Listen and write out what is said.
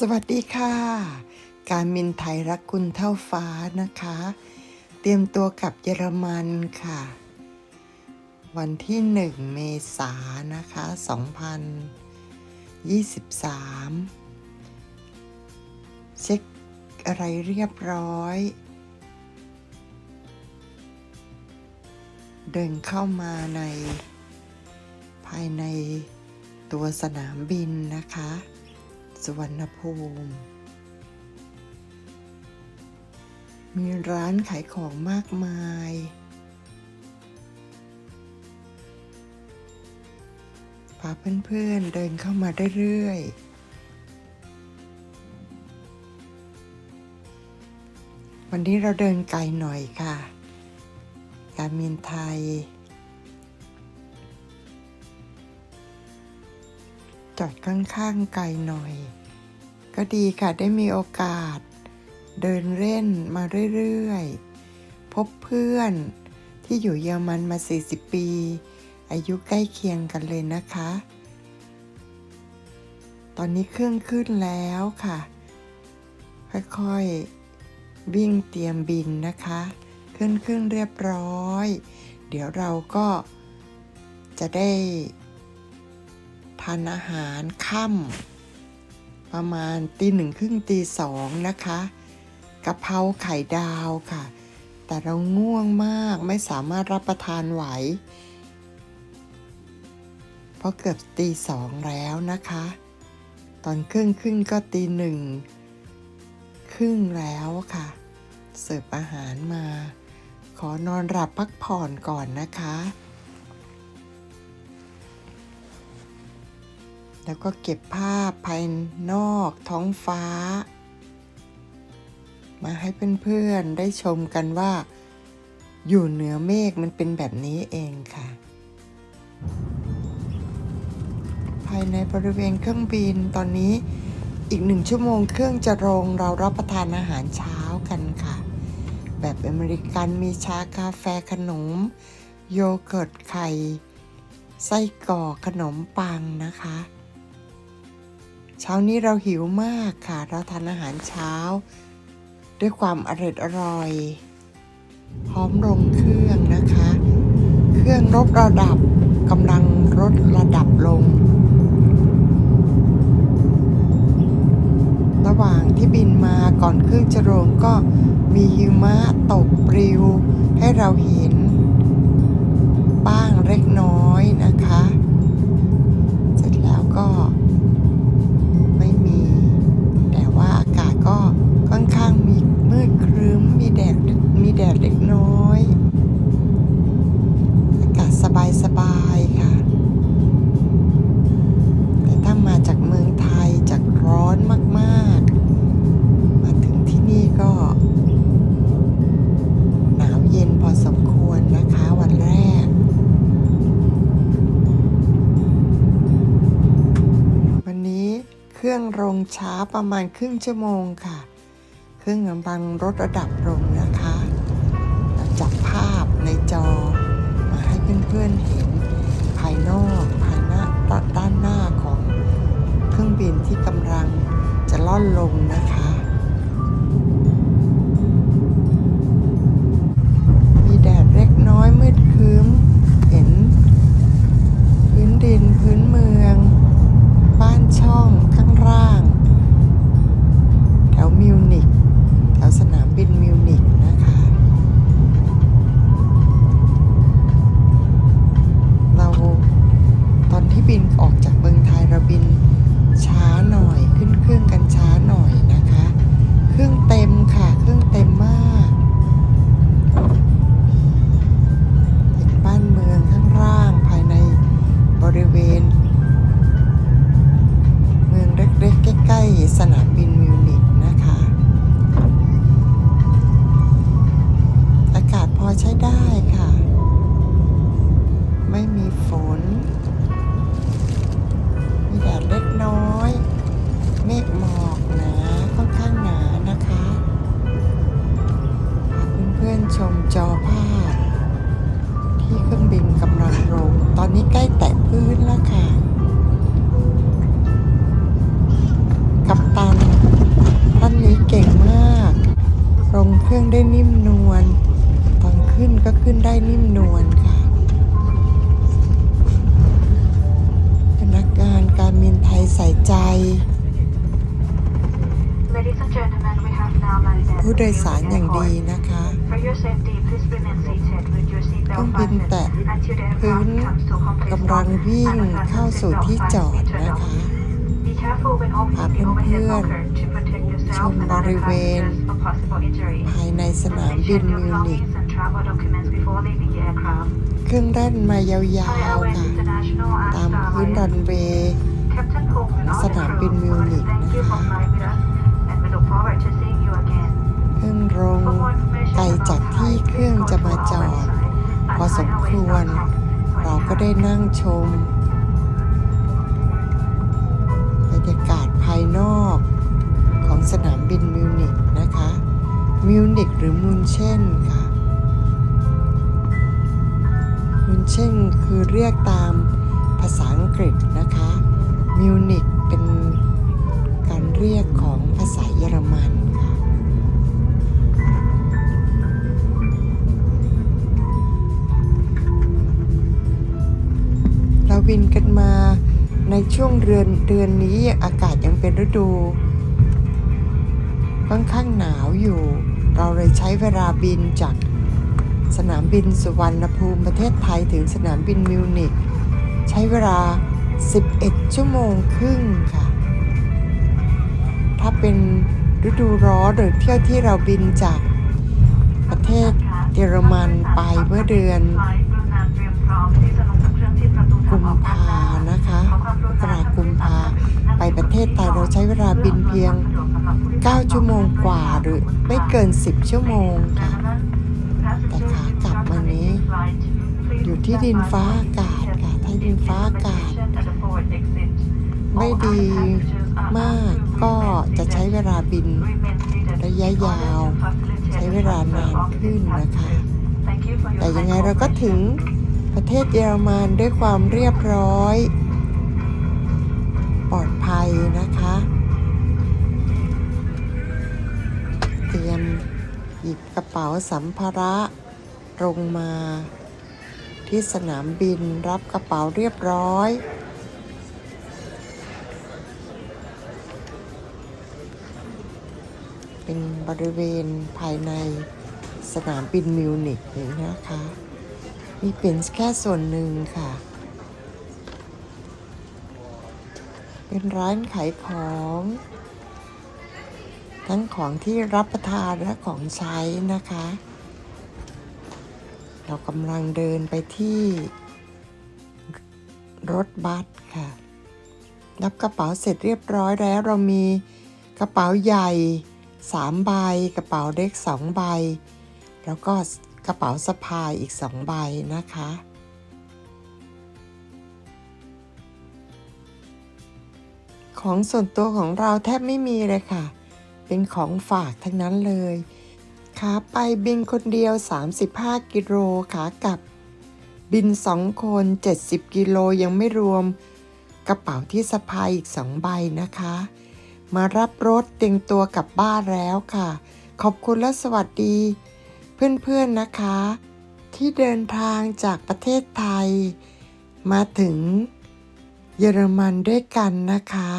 สวัสดีค่ะ การมินไทยรักคุณเท่าฟ้านะคะ เตรียมตัวกับเยอรมันค่ะ วันที่ 1 เมษายนนะคะ 2023 เช็คอะไรเรียบร้อย เดินเข้ามาในภายในตัวสนามบินนะคะ สวรรณภูมิ มีร้านขายของมากมาย พาเพื่อนๆเดินเข้ามาเรื่อยๆ วันนี้เราเดินไกลหน่อยค่ะ การมินไทย จอดข้างๆไกลหน่อย ก็ดีค่ะได้มีโอกาส เดินเล่นมาเรื่อยๆ พบเพื่อนที่อยู่เยอรมันมา 40 ปี อายุใกล้เคียงกันเลยนะคะ ตอนนี้เครื่องขึ้นแล้วค่ะ ค่อยๆ วิ่งเตรียมบินนะคะ ขึ้นขึ้นเรียบร้อย เดี๋ยวเราก็จะได้ ทานอาหารค่ำประมาณตีหนึ่งครึ่งตีสองนะคะกะเพราไข่ดาวค่ะ แต่เราง่วงมากไม่สามารถรับประทานไหว เพราะเกือบตีสองแล้วนะคะ ตอนครึ่งครึ่งก็ตีหนึ่งครึ่งแล้วค่ะ เสิร์ฟอาหารมา ขอนอนหลับพักผ่อนก่อนนะคะ แล้วก็เก็บภาพภายนอกท้องฟ้า มาให้เพื่อนๆได้ชมกันว่า อยู่เหนือเมฆมันเป็นแบบนี้เองค่ะ ภายในบริเวณเครื่องบินตอนนี้อีกหนึ่งชั่วโมงเครื่องจะลงเรารับประทานอาหารเช้ากันค่ะ แบบอเมริกันมีชากาแฟขนม โยเกิร์ตไข่ไส้กรอกขนมปังนะคะ เช้านี้เราหิวมากค่ะ เราทานอาหารเช้า ด้วยความอร่อยอร่อยพร้อมลงเครื่องนะคะ เครื่องลดระดับกำลังลดระดับลง ระหว่างที่บินมาก่อนเครื่องจะลงก็มีหิมะตกปลิวให้เราเห็น บ้างเล็กน้อยนะคะ รื่องลงช้าประมาณครึ่งชั่วโมงค่ะ เครื่องกำลังลดระดับลงนะคะเราจับภาพในจอ มาให้เพื่อนๆเห็นภายนอกภายหน้าด้านหน้าของเครื่องบินที่กำลังจะล่อนลงนะคะมีแดดเล็กน้อยมืดครึ้มเห็นพื้นดินพื้นเมือง บ้านช่องข้ ร่าง แถวมิวนิกแถวสนามบินมิวนิกนะคะ เราตอนที่บินออกจากเมืองไทยเราบิน ชมจอภาพ ที่เครื่องบินกำลังลง ตอนนี้ใกล้แตะพื้นแล้วค่ะ กัปตัน ท่านนี้เก่งมาก ลงเครื่องได้นิ่มนวล ตอนขึ้นก็ขึ้นได้นิ่มนวลค่ะ พนักงานการบินไทยใส่ใจ ผู้โดยสารอย่างดีนะคะ For your safety, please remain seated with your เครื่อ seatbelt งบิน fastened แตะ until the พื้น aircraft comes to complete กำลัง stop วิ่ง and the เข้า fasten สู่ seatbelt ที่จอด signs be นะ turned คะ off. Be careful when opening the overhead locker to protect yourself and other passengers from possible injury. ภายในสนามบิน Mention มิ your วนิก belongings and travel documents before leaving the aircraft. เครื่องแล่นมายาว Thai ๆ Airways ค่ะ International and ตาม Star พื้นรั Alliance. นเวย์ Captain Cook and all ส the นามบิน crew มิวนิก thank you for flying with us and we look forward to seeing you again. เพิ่งลง For more information ไกลจากที่เครื่องจะมาจอด พอสมควร เราก็ได้นั่งชมบรรยากาศภายนอกของสนามบินมิวนิกนะคะ มิวนิกหรือมุนเช่นค่ะมุนเช่นคือเรียกตามภาษาอังกฤษนะคะ มิวนิก ดือนเดือนนี้อากาศยังเป็นฤดูค่อนข้างหนาวอยู่ เราเลยใช้เวลาบินจากสนามบินสุวรรณภูมิประเทศไทยถึงสนามบินมิวนิกใช้เวลา 11 ชั่วโมงครึ่งค่ะ ถ้าเป็นฤดูร้อนหรือเที่ยวที่เราบินจากประเทศเยอรมันไปเมื่อเดือนกุมภานะคะกรากุ ปประเทศไทยเราใช้เวลาบินเพียง 9 ชั่วโมงกว่าหรือไม่เกิน 10 ชั่วโมงค่ะ แต่ขากลับมานี้ อยู่ที่ดินฟ้าอากาศค่ะถ้าดินฟ้าอากาศ ไม่ดีมากก็จะใช้เวลาบินระยะยาว ใช้เวลานานขึ้นนะคะ แต่ยังไงเราก็ถึงประเทศเยอรมันด้วยความเรียบร้อย ลอดภัยนะคะ เตรียมหยิบกระเป๋าสัมภาระลงมา ที่สนามบินรับกระเป๋าเรียบร้อย เป็นบริเวณภายในสนามบินมิวนิกนี่นะคะ นี่เป็นแค่ส่วนหนึ่งค่ะ เป็นร้านขายของ ทั้งของที่รับประทานและของใช้นะคะ เรากำลังเดินไปที่ รถบัสค่ะ รับกระเป๋าเสร็จเรียบร้อยแล้วเรามีกระเป๋าใหญ่สามใบ กระเป๋าเล็กสองใบ แล้วก็กระเป๋าสะพายอีกสองใบนะคะ ของส่วนตัวของเราแทบไม่มีเลยค่ะ เป็นของฝากทั้งนั้นเลยขาไปบินคนเดียว 35 กิโลขากลับ บินสองคน 70 กิโลยังไม่รวม กระเป๋าที่สะพายอีกสองใบนะคะ มารับรถเตรียมตัวกลับบ้านแล้วค่ะ ขอบคุณและสวัสดี เพื่อนๆนะคะ ที่เดินทางจากประเทศไทย มาถึง เยอรมันด้วยกันนะคะ